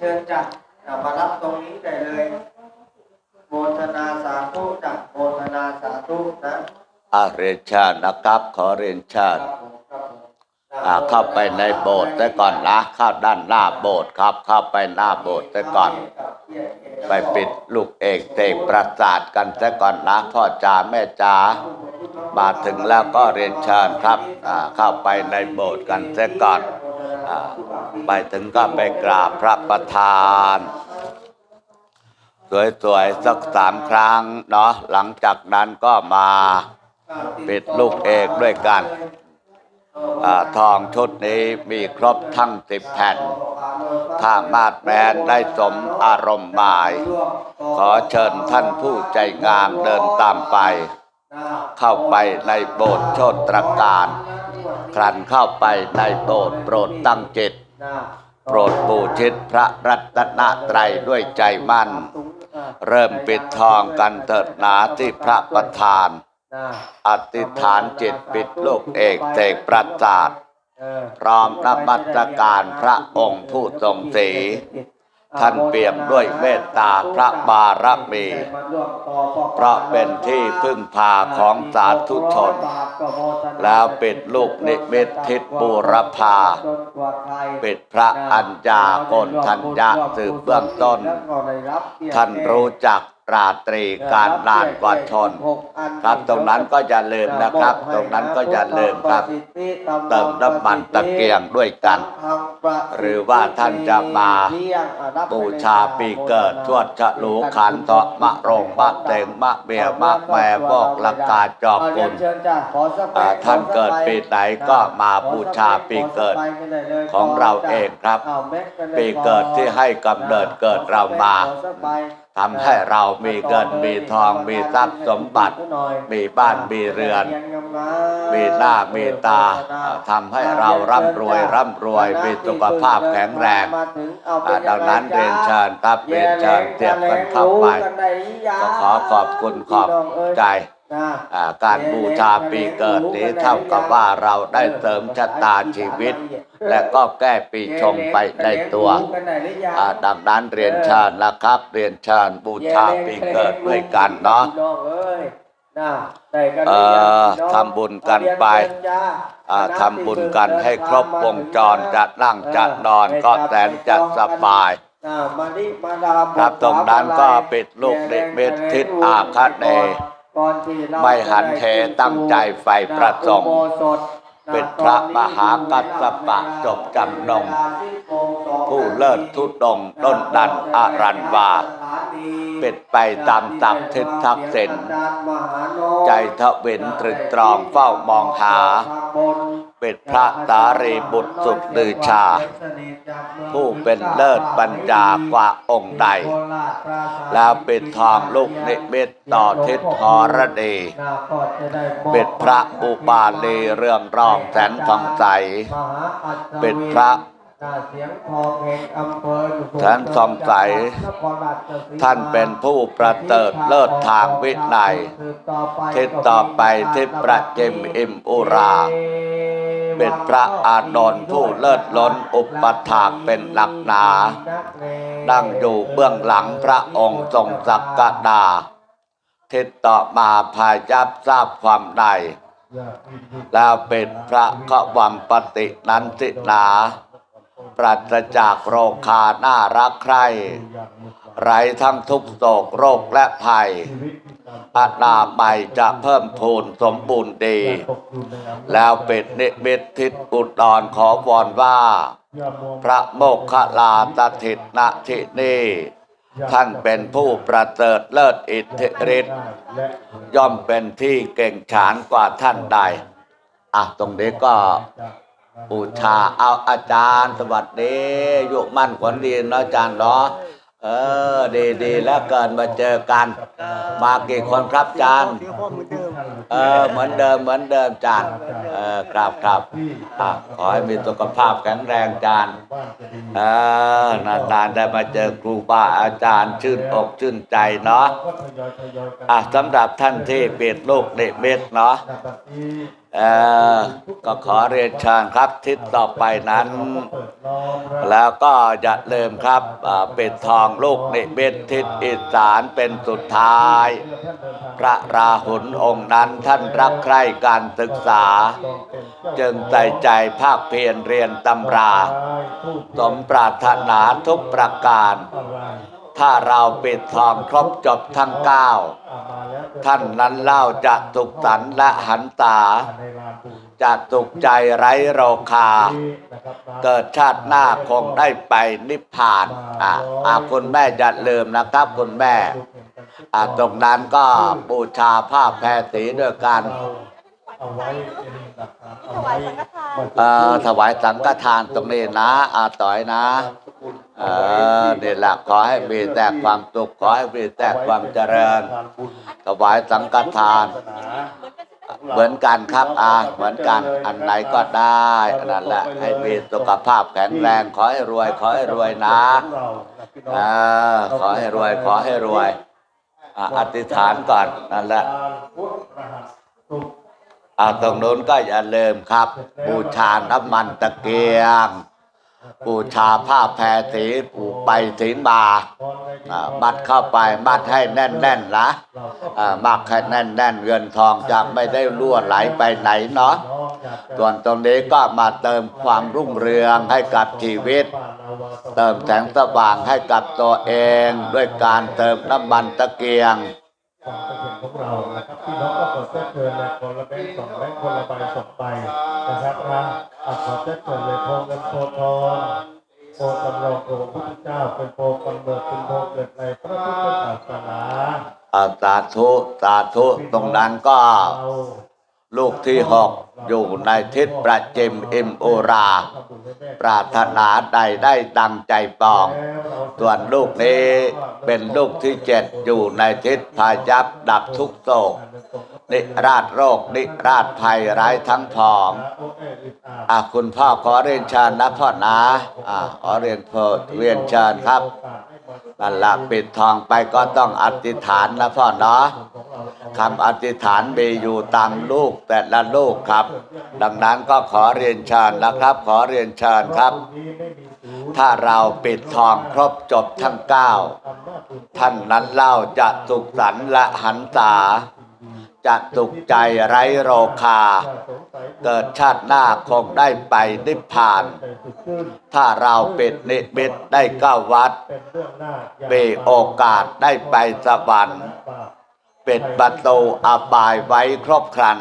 เชิญจ้ะอะมารับตรงนี้ได้เลยโมทนาสาธุจ้ะโมทนาสาธุนะอาเรียนเชาตินะครับขอเรียนเชาคติรับผมครับผมอ่าเข้าไปในโบสถ์แต่ก่อนนะเข้าด้านหน้าโบสถ์ครับ เข้าไปหน้าโบสถ์แต่ก่อน ไปปิดลูกเอกเตกประสาทกันแต่ก่อนนะพ่อจ๋าแม่จ๋ามาถึงแล้วก็เรียนเชิญครับอ่าเข้าไปในโบสถ์กันแต่ก่อนอ่า ไปถึงก็ไปกราบพระประธาน สวยๆ สักสามครั้งเนาะหลังจากนั้นก็มาปิดลูกเอกด้วยกันอทองชุดนี้มีครบทั้งสิบแผ่น ถ้ามาดแมนได้สมอารมณ์หมาย ขอเชิญท่านผู้ใจงามเดินตามไป เข้าไปในโบสถ์โชตรการ ครันเข้าไปในโบสถ์โปรดตั้งจิต โปรดบูชิตพระรัตนตรัยด้วยใจมั่น เริ่มปิดทองกันเถิดหนาที่พระประธาน อธิษฐานจิตปิดลูกเอกเตกประสาทพร้อมนมัสการพระองค์ผู้ทรงศรี ท่านเปี่ยมด้วยเมตตาพระบารมี เพราะเป็นที่พึ่งพาของสาธุชน แล้วปิดลูกนิมิตทิศบูรพา ปิดพระอัญญากนทัญญาสืบเบื้องต้น ท่านรู้จัก ราตรีการนานกว่าชนครับตรงนั้นก็อย่าลืมนะครับ ตรงนั้นก็อย่าลืมครับ เติมน้ำมันตะเกียงด้วยกัน หรือว่าท่านจะมาบูชาปีเกิดทวดฉลูขันเตาะมะรงมะเต็งมะเบียมะแม่บอกลักกาจอบกุลท่านเกิดปีไหนก็มาบูชาปีเกิดของเราเองครับ ปีเกิดที่ให้กำเนิดเกิดเรามา ทำให้เรามีเงินมีทองมีทรัพย์สมบัติ มีบ้านมีเรือน มีหน้ามีตาทำให้เราร่ำรวยร่ำรวยมีสุขภาพแข็งแรงดังนั้นเรียนเชิญครับเรียนเชิญเตรียมกันเข้าไปก็ขอขอบคุณขอบใจ การบูชาปีเกิดนี้เท่ากับว่าเราได้เสริมชะตาชีวิต และก็แก้ปีชงไปในตัวอ่าดังนั้นเรียนเชิญนะครับ เรียนเชิญบูชาปีเกิดด้วยกันเนาะเอ่อทำบุญกันไปอ่าทำบุญกันให้ครบวงจรจะนั่งจะนอนก็แสนจะสบายครับตรงนั้นก็ปิดลูกเด็กเม็ดทิศอาคเนย์ ไม่หันเหตั้งใจไฟประสงค์เป็นพระมหากัสสปะจบจำนง ผู้เลิศทุดงค์ต้นดันอารันวา เป็นไปตามตักทิศทักษิณใจทวินตรึกตรองเฝ้ามองหา เป็นพระสารีบุตรสุดลือชา ผู้เป็นเลิศปัญญากว่าองค์ใด แล้วปิดทองลูกนิมิตต่อทิศหรดีเป็นพระอุบาลีเรื่องรองแสนฟังใสเป็นพระท่านสงสัย ท่านเป็นผู้ประเสริฐเลิศทางวินัยทิศต่อไปทิศประจิมอิมอุรา เป็นพระอานนท์ผู้เลิศล้นอุปถากเป็นหลักหนา นั่งอยู่เบื้องหลังพระองค์ทรงสักกดาทิศต่อมาพายับทราบความในแล้วเป็นพระขวัมปตินันตินาปราศจากโรคาน่ารักใคร ไรทั้งทุกโศกโรคและภัย อานามัยจะเพิ่มพูนสมบูรณ์ดี แล้วเป็นนิมิตทิศอุดรขอวอนว่า พระโมคคลาตถิตณที่นี่ท่านเป็นผู้ประเสริฐเลิศอิทธิฤทธิ์ย่อมเป็นที่เก่งฉานกว่าท่านใด อะ ตรงนี้ก็บูชาเอาอาจารย์สวัสดีอยุมั่นขวัญดีเนาะอาจารย์เนาะ เออ ดีดีแล้วเกินมาเจอกัน มากี่คนครับอาจารย์เสียงพ่อเหมือนเดิมเออ เหมือนเดิมเหมือนเดิมจานเออครับครับอะขอให้มีสุขภาพแข็งแรงจานบ้านจะดีเออนานๆได้มาเจอครูบาอาจารย์ชื่นอกชื่นใจเนาะอะสำหรับท่านที่เปิดลูกนิมิตเนาะ ก็ขอเรียนเชิญครับทิศต่อไปนั้น แล้วก็อย่าลืมครับอ่าปิดทองลูกนิมิตทิศอีสานเป็นสุดท้าย พระราหุลองค์นั้นท่านรักใคร่การศึกษา จึงใส่ใจภาคเพียรเรียนตำรา สมปรารถนาทุกประการ ถ้าเราปิดทองครบจบทั้งเก้าท่านนั้นเล่าจะสุขสันและหันตา จะสุขใจไร้โรคานี้นะคา เกิดชาติหน้าคงได้ไปนิพพานอะอะคุณแม่อย่าลืมนะครับคุณแม่อะตรงนั้นก็บูชาผ้าแพรสีด้วยกันเอาไว้เป็นหลักฐานเอาไว้ถวายสังฆทานตรงนี้นะอาต่อยนะ เออนี่แหละขอให้มีแต่ความสุขขอให้มีแต่ความเจริญถวายสังฆทาน เหมือนกันครับอาเหมือนกันอันไหนก็ได้อันนั้นแหละให้มีสุขภาพแข็งแรงขอให้รวย ขอให้รวยนะเออขอให้รวย ขอให้รวยอะอธิษฐานก่อนนั่นแหละอ่าตรงนู้นก็อย่าลืมครับ บูชาน้ำมันตะเกียง บูชาผ้าแพรสีผูกไปถีนบาอ่ามัดเข้าไปมัดให้แน่นๆนนะอ่ามัดให้แน่นๆเงินทองจะไม่ได้รั่วไหลไปไหนเนาะส่วนตรงนี้ก็มาเติมความรุ่งเรืองให้กับชีวิต เติมแสงสว่างให้กับตัวเอง ด้วยการเติมน้ำมันตะเกียง ความเป็นของเรานะครับพี่น้องก็กดแจ้งเชิญเลยคนละแบงค์สองแบงค์คนละใบสองใบนะครับนะอะขอแจ้งเชิญเลยโพเงินโพทองโพจำลองโพระพุทธเจ้าเป็นโพกำเนิดเป็นโพเกิดในพระพุทธศาสนาอาสาธุสาธุตรงนั้นก็ ลูกที่หกอยู่ในทิศประเจมอิมโอรา ปรารถนาใดได้ดังใจปอง ส่วนลูกนี้เป็นลูกที่เจ็ดอยู่ในทิศพายับดับทุกโศก นิราชโรค นิราชภัยร้ายทั้งผองอะคุณพ่อขอเรียนเชิญนะพ่อนะอะขอเรียนพ่อเรียนเชิญครับนั่นละปิดทองไปก็ต้องอธิษฐานนะพ่อเนาะ คำอธิษฐานมีอยู่ตามลูกแต่ละลูกครับ ดังนั้นก็ขอเรียนเชิญนะครับ ขอเรียนเชิญครับ ถ้าเราปิดทองครบจบทั้งเก้าท่านนั้นเล่าจะสุขสันและหันตาจะสุขใจไร้โรคา เกิดชาติหน้าคงได้ไปนิพพาน ถ้าเราปิดนิมิตได้เก้าวัดมีโอกาสได้ไปสวรรค์ ปิดประตูอบายไว้ครบครัน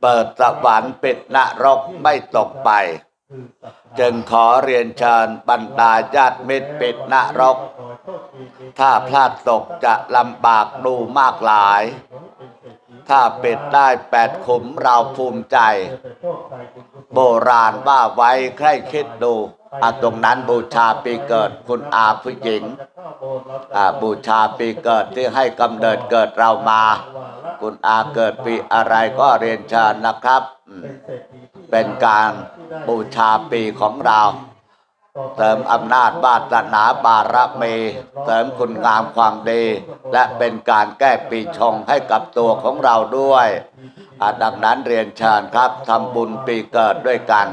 เปิดสวรรค์ปิดนรกไม่ตกไป จึงขอเรียนเชิญบรรดาญาติมิตรปิดนรก ถ้าพลาดตกจะลำบากดูมากหลาย ถ้าปิดได้แปดขุมเราภูมิใจ โบราณว่าไว้ใครคิดดู ตรงนั้นบูชาปีเกิดคุณอาผู้หญิงอาบูชาปีเกิดที่ให้กำเนิดเกิดเรามา คุณอาเกิดปีอะไรก็เรียนเชิญนะครับ เป็นการบูชาปีของเราเสริมอำนาจบาสนาบารมีเสริมคุณงามความดี และเป็นการแก้ปีชงให้กับตัวของเราด้วยดังนั้นเรียนเชิญครับทำบุญปีเกิดด้วยกัน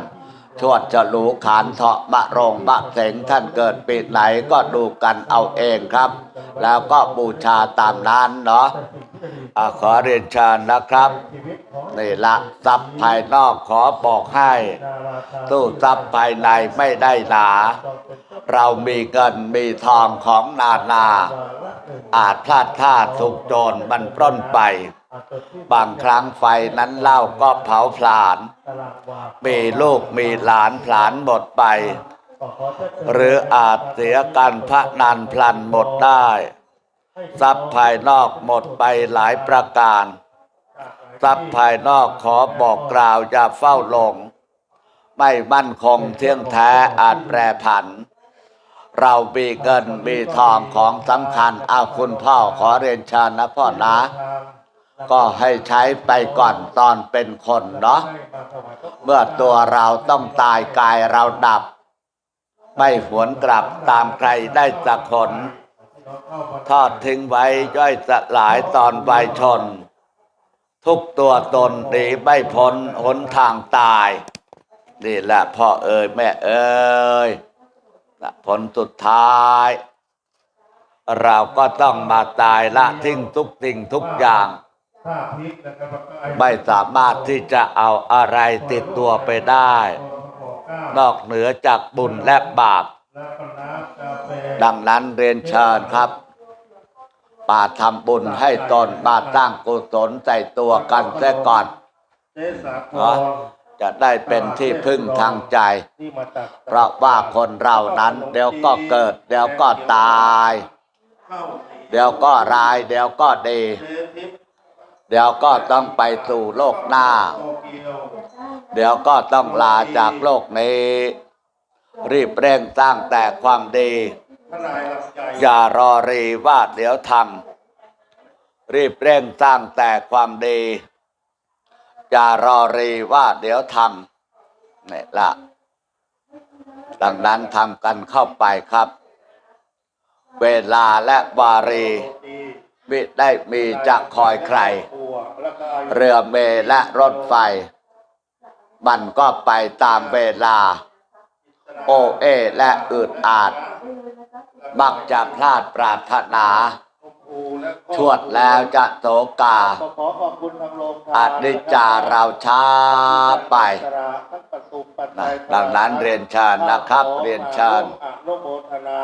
ชวดฉลูขานเถาะมะโรงมะเสงท่านเกิดปีไหนก็ดูกันเอาเองครับ แล้วก็บูชาตามนั้นเนาะอะขอเรียนเชิญนะครับนี่ละทรัพย์ภายนอกขอบอกให้ตู้ทรัพย์ภายในไม่ได้หนา เรามีเงินมีทองของนานา อาจพลาดท่าถูกโจรมันปล้นไป บางครั้งไฟนั้นเล่าก็เผาผลาญมีลูกมีหลานผลาญหมดไป หรืออาจเสียการพระนันพลันหมดได้ ทรัพย์ภายนอกหมดไปหลายประการ ทรัพย์ภายนอกขอบอกกล่าวอย่าเฝ้าหลง ไม่มั่นคงเที่ยงแท้อาจแปรผัน เรามีเงินมีทองของสำคัญเอาคุณพ่อขอเรียนเชิญนะพ่อนะ ก็ให้ใช้ไปก่อนตอนเป็นคนเนาะเมื่อตัวเราต้องตายกายเราดับ ไม่หวนกลับตามใครได้สักคนทอดทิ้งไว้ย่อยสลายตอนใบชน ทุกตัวตนหนีไม่พ้นหนทางตาย นี่แหละพ่อเอ๋ยแม่เอ๋ยและผลสุดท้าย เราก็ต้องมาตายละทิ้งทุกสิ่งทุกอย่าง ถ้าพิษนะครับแล้วก็อ้ไม่สามารถที่จะเอาอะไรติดตัวไปได้ นอกเหนือจากบุญและบาปแล้วก็น้ำกาแฟดังนั้นเรียนเชิญครับมาทำบุญให้ตนมาตั้งกุศลใส่ตัวกันเสียก่อนเจ๊สากเนาะรจะได้เป็นที่พึ่งทางใจที่มาจากเพราะว่าคนเรานั้นเดี๋ยวก็เกิด เดี๋ยวก็ตายข้าวเดี๋ยวก็ร้าย เดี๋ยวก็ดี เดี๋ยวก็ต้องไปสู่โลกหน้า เดี๋ยวก็ต้องลาจากโลกนี้ รีบเร่งสร้างแต่ความดี อย่ารอรีว่าเดี๋ยวทำรีบเร่งสร้างแต่ความดี อย่ารอรีว่าเดี๋ยวทำนี่ละดังนั้นทำกันเข้าไปครับ เวลาและวารี มิได้มีจะคอยใครปัวแล้วก็อายุเรือเมล์และรถไฟ มันก็ไปตามเวลา โอเอและอืดอาดมักจะพลาดปรารถนาชมพูและก็ชวดแล้วจะโศกาก็ขอขอบคุณทางโรงอนิจจาเราช้าไป นะจัยดังนั้นเรียนเชิญนะครับ เรียนเชิญอนุโมทนา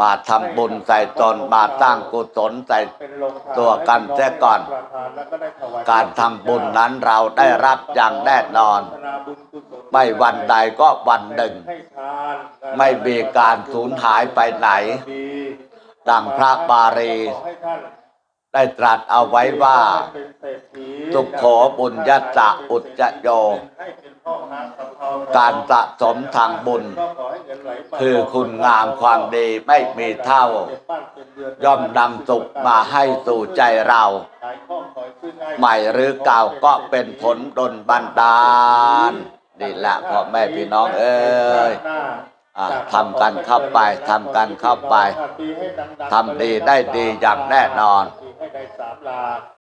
มาทำบุญใส่ตนมาตั้งกุศลใส่เป็นโรงทานตัวกันเสียก่อนประธานแล้วก็ได้ถวายการทำบุญนั้นเราได้รับอย่างแน่นอนพัฒนาบุญกุศลไม่วันใดก็วันหนึ่งให้ทานไม่มีการสูญหายไปไหนดีดังพระบารีขอให้ท่าน ได้ตรัสเอาไว้ว่าเป็นเศรษฐีทุกโขบุญยัสสะอุจจโยให้เป็นพ่อการสะสมทางบุญเงินไหลมาคือคุณงามความดีไม่มีเท่า ย่อมนำสุขมาให้สู่ใจเรา ใหม่หรือเก่าก็เป็นผลดลบันดาลนี่แหละพ่อแม่พี่น้องเอ้ยทำกันเข้าไปทำกันเข้าไปทำดีได้ดีอย่างแน่นอน ได้สามลา